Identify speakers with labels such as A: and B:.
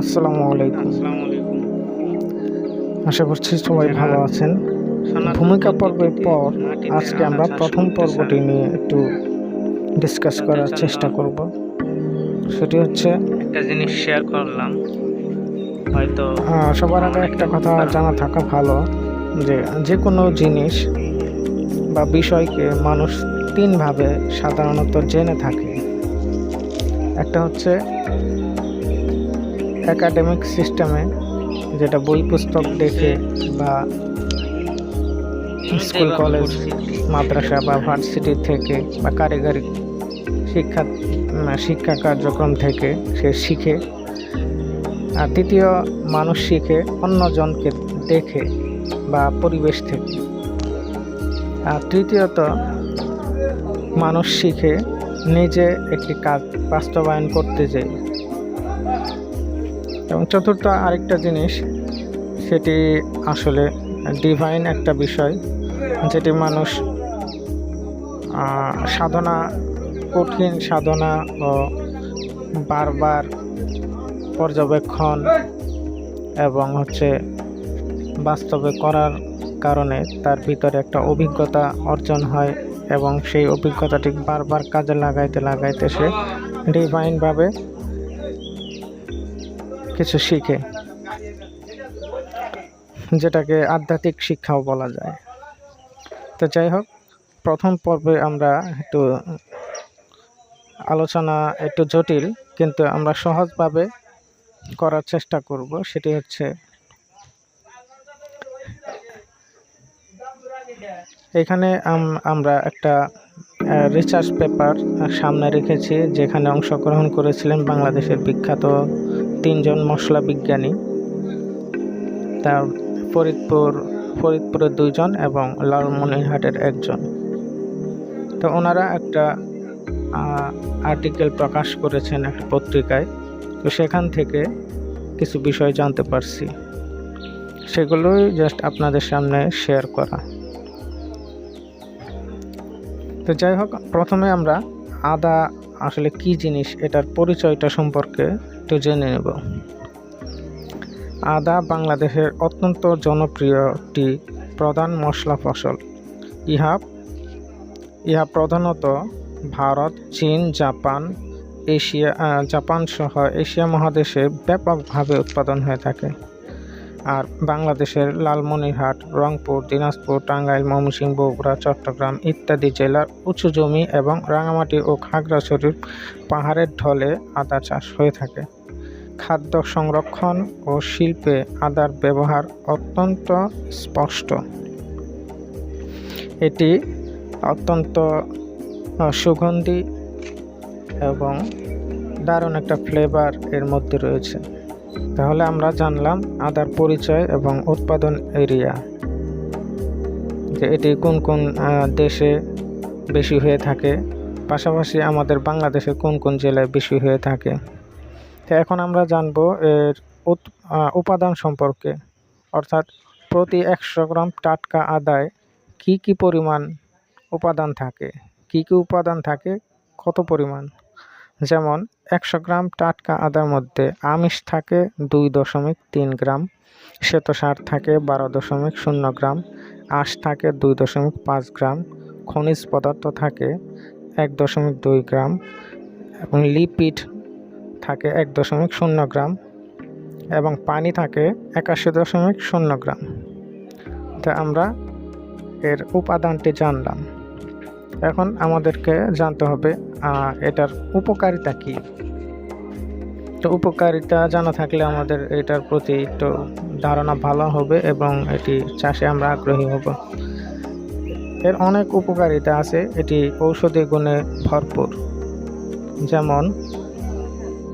A: আসসালামু আলাইকুম। আশা করছি সবাই ভালো আছেন। ভূমিকা পর্বের পর আজকে আমরা প্রথম পর্বটি নিয়ে একটু ডিসকাস করার চেষ্টা করব। সেটি হচ্ছে
B: একটা জিনিস শেয়ার করলাম। হয়তো
A: সবার আগে একটা কথা জানা থাকা ভালো যে যে কোনো জিনিস বা বিষয়কে মানুষ তিনভাবে সাধারণত জেনে থাকে। একটা হচ্ছে একাডেমিক সিস্টেমে যেটা বই পুস্তক দেখে বা স্কুল কলেজ মাদ্রাসা বা ভার্সিটি থেকে বা কারিগরি শিক্ষা শিক্ষা কার্যক্রম থেকে সে শিখে। আর তৃতীয় মানুষ শিখে অন্যজনকে দেখে বা পরিবেশ থেকে। আর তৃতীয়ত মানুষ শিখে নিজে একটি কাজ বাস্তবায়ন করতে যায়। এবং চতুর্থ আরেকটা জিনিস, সেটি আসলে ডিভাইন একটা বিষয়, যেটি মানুষ সাধনা, কঠিন সাধনা ও বারবার পর্যবেক্ষণ এবং হচ্ছে বাস্তবে করার কারণে তার ভিতরে একটা অভিজ্ঞতা অর্জন হয় এবং সেই অভিজ্ঞতাটি বারবার কাজে লাগাইতে লাগাইতে সে ডিভাইনভাবে কিছু শিখে, যেটাকে আধ্যাত্মিক শিক্ষাও বলা যায়। তো যাই হোক, প্রথম পর্বে আমরা একটু আলোচনা একটু জটিল, কিন্তু আমরা সহজভাবে করার চেষ্টা করব। সেটি হচ্ছে, এখানে আমরা একটা রিসার্চ পেপার সামনে রেখেছি, যেখানে অংশগ্রহণ করেছিলেন বাংলাদেশের বিখ্যাত তিনজন মশলা বিজ্ঞানী। তার ফরিদপুর, ফরিদপুরের দুইজন এবং লালমনিরহাটের একজন। তো ওনারা একটা আর্টিকেল প্রকাশ করেছেন একটা পত্রিকায়। তো সেখান থেকে কিছু বিষয় জানতে পারছি। সেগুলোই জাস্ট আপনাদের সামনে শেয়ার করা। তো যাই হোক, প্রথমে আমরা আদা আসলে কি জিনিস, এটার পরিচয়টা সম্পর্কে একটু জেনে নেব। আদা বাংলাদেশের অত্যন্ত জনপ্রিয় একটি প্রধান মশলা ফসল। ইহা ইহা প্রধানত ভারত, চীন, জাপান, এশিয়া জাপান সহ এশিয়া মহাদেশে ব্যাপকভাবে উৎপাদন হয়ে থাকে। আর বাংলাদেশের লালমনিরহাট, রংপুর, দিনাজপুর, টাঙ্গাইল, ময়মনসিংহ, বগুড়া, চট্টগ্রাম ইত্যাদি জেলার উঁচু জমি এবং রাঙামাটি ও খাগড়াছড়ির পাহাড়ের ঢলে আদা চাষ হয়ে থাকে। খাদ্য সংরক্ষণ ও শিল্পে আদার ব্যবহার অত্যন্ত স্পষ্ট। এটি অত্যন্ত সুগন্ধি এবং দারুণ একটা ফ্লেভার এর মধ্যে রয়েছে। তাহলে আমরা জানলাম আদার পরিচয় এবং উৎপাদন এরিয়া, যে এটি কোন কোন দেশে বেশি হয়ে থাকে, পাশাপাশি আমাদের বাংলাদেশের কোন কোন জেলায় বেশি হয়ে থাকে। তো এখন আমরা জানব এর উপাদান সম্পর্কে, অর্থাৎ প্রতি একশো গ্রাম টাটকা আদায় কি কি পরিমাণ উপাদান থাকে, কি কি উপাদান থাকে, কত পরিমাণ? যেমন একশো গ্রাম টাটকা আদার মধ্যে আমিষ থাকে দুই দশমিক তিন গ্রাম, শ্বেতসার থাকে বারো দশমিক শূন্য গ্রাম, আঁশ থাকে দুই দশমিক পাঁচ গ্রাম, খনিজ পদার্থ থাকে এক দশমিক দুই গ্রাম এবং লিপিড থাকে এক দশমিক শূন্য গ্রাম এবং পানি থাকে একাশি দশমিক শূন্য গ্রাম। তা আমরা এর উপাদানটি জানলাম। এখন আমাদেরকে জানতে হবে এটার উপকারিতা কি? তো উপকারিতা জানা থাকলে আমাদের এটার প্রতি একটু ধারণা ভালো হবে এবং এটি চাষে আমরা আগ্রহী হব। এর অনেক উপকারিতা আছে, এটি ঔষধি গুণে ভরপুর। যেমন